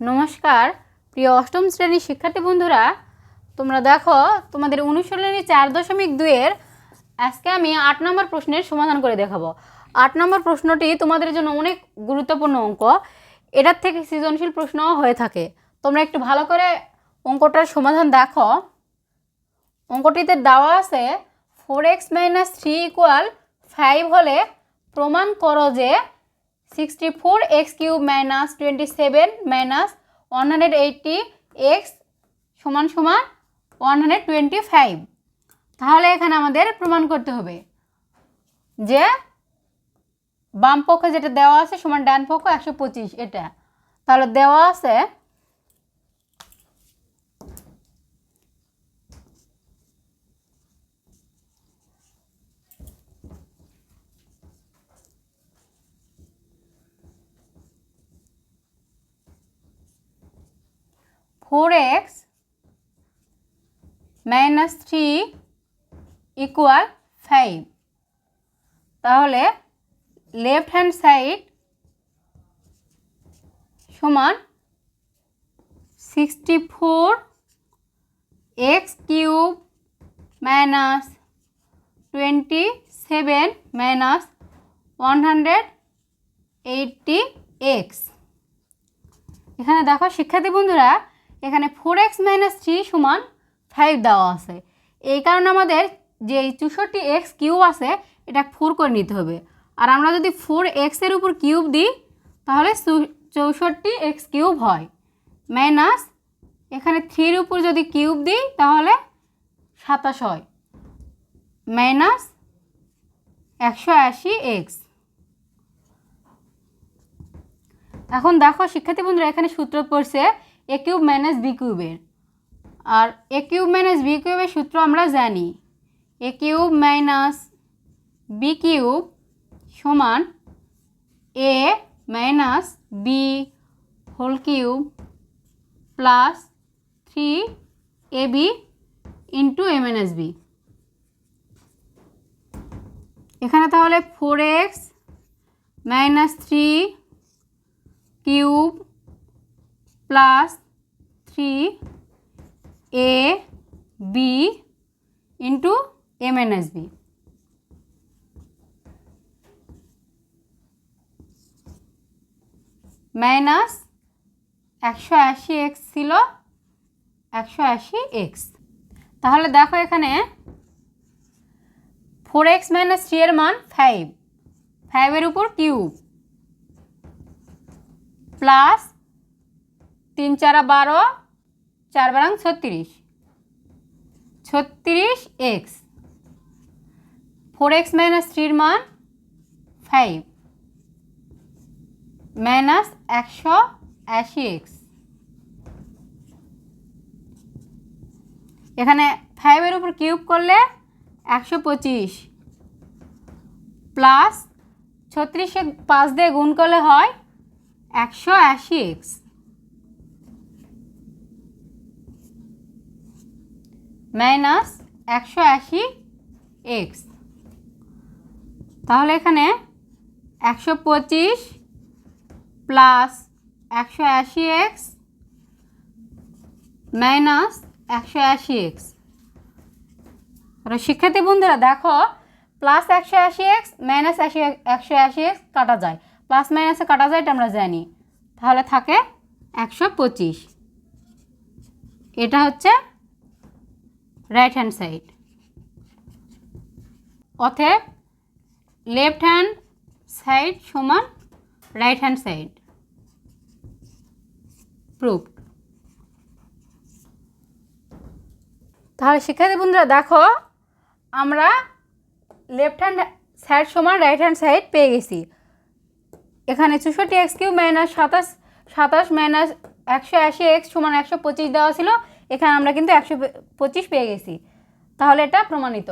নমস্কার। প্রিয় অষ্টম শ্রেণির শিক্ষার্থী বন্ধুরা, তোমরা দেখো, তোমাদের অনুশীলনী চার দশমিক দুইয়ের আজকে আমি আট নম্বর প্রশ্নের সমাধান করে দেখাবো। আট নম্বর প্রশ্নটি তোমাদের জন্য অনেক গুরুত্বপূর্ণ অঙ্ক। এটার থেকে সৃজনশীল প্রশ্নও হয়ে থাকে। তোমরা একটু ভালো করে অঙ্কটার সমাধান দেখো। অঙ্কটিতে দেওয়া আছে four x minus three equal five হলে প্রমাণ করো যে sixty four x cube minus twenty seven minus one hundred eighty x সমান সমান ওয়ান হান্ড্রেড টোয়েন্টি ফাইভ তাহলে এখানে আমাদের প্রমাণ করতে হবে যে বাম পক্ষে যেটা দেওয়া আছে সমান ডান পক্ষ একশো পঁচিশ এটা। তাহলে দেওয়া আছে four x minus three equal five তাহলে লেফট হ্যান্ড সাইড সমান sixty four x cube minus twenty seven minus one hundred eighty x এখানে দেখো, শিক্ষার্থী বন্ধুরা এখানে ফোর এক্স মাইনাস থ্রি সমান ফাইভ দেওয়া আছে। এই কারণে আমাদের যে চৌষট্টি এক্স কিউব আছে, এটা ফোর করে নিতে হবে। আর আমরা যদি ফোর এক্সের উপর কিউব দিই, তাহলে চৌষট্টি এক্স কিউব হয়। মাইনাস এখানে থ্রির উপর যদি কিউব দিই, তাহলে সাতাশ হয়। মাইনাস একশো আশি এক্স এখন দেখো, শিক্ষার্থী বন্ধুরা, এখানে সূত্র পড়ছে এ কিউব মাইনাস বি কিউবের। আর এ কিউব মাইনাস বি কিউবের সূত্র আমরা জানি। A cube minus B cube সমান A minus B whole cube plus three A B into A minus B. এখানে তাহলে four x minus three cube plus three A B into A minus B. Minus একশো আশি x ছিল একশো আশি x. তাহলে দেখো এখানে ফোর এক্স মাইনাস থ্রি এর মান ফাইভ। ফাইভের উপর কিউব। প্লাস তিন চারা বারো, চার বারাং ছত্রিশ। ছত্রিশ এক্স ফোর এক্স মাইনাস থ্রির মান ফাইভ মাইনাস একশো আশি এক্স এখানে ফাইভের উপর কিউব করলে একশো পঁচিশ। প্লাস ছত্রিশে পাঁচ দিয়ে গুণ করলে হয় একশো আশি এক্স মাইনাস একশো আশি এক্স। তাহলে এখানে একশো পঁচিশ প্লাস একশো আশি এক্স মাইনাস একশো আশি এক্স। শিক্ষার্থী বন্ধুরা, দেখো, প্লাস একশো আশি এক্স মাইনাস আশি একশো আশি এক্স কাটা যায়। প্লাস মাইনাসে কাটা যায় এটা আমরা জানি। তাহলে থাকে একশো পঁচিশ। এটা হচ্ছে রাইট হ্যান্ড সাইড অতএব লেফট হ্যান্ড সাইড সমান রাইট হ্যান্ড সাইড প্রুফ তাহলে শিক্ষার্থী বন্ধুরা, দেখো, আমরা লেফট হ্যান্ড সাইড সমান রাইট হ্যান্ড সাইড পেয়ে গেছি। এখানে চৌষট্টি এক্স কিউব মাইনাস সাতাশ সাতাশ মাইনাস একশো আশি এক্স সমান একশো পঁচিশ দেওয়া ছিল। এখানে আমরা কিন্তু একশো পঁচিশ পেয়ে গেছি। তাহলে এটা প্রমাণিত।